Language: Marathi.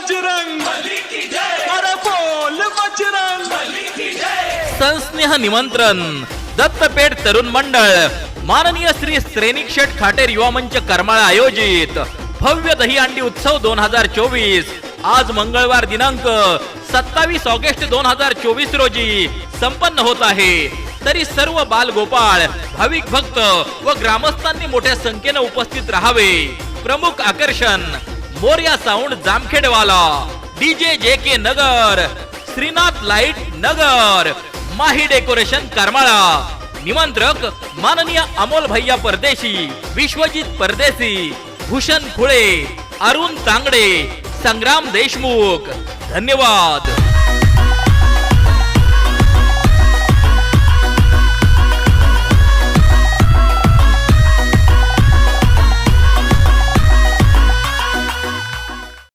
बजरंग। अरे बोल बजरंग। संस्नेह निमंत्रण दत्तपेठ तरुण मंडळ माननीय श्री श्रेणी शेठ खाटेर युवा मंच करमाळा आयोजित भव्य दहीहंडी उत्सव दोन हजार चोवीस. आज मंगळवार दिनांक सत्तावीस ऑगस्ट दोन हजार चोवीस रोजी संपन्न होत आहे. तरी सर्व बाल गोपाळ भाविक भक्त व ग्रामस्थांनी मोठ्या संख्येने उपस्थित राहावे. प्रमुख आकर्षण Morya sound जामखेडवाला. DJ J K Nagar Shrinath light Nagar Mahi decoration Karmala. निमंत्रक माननीय अमोल भैया परदेशी विश्वजित परदेशी भूषण फुळे अरुण तांगडे संग्राम देशमुख. धन्यवाद.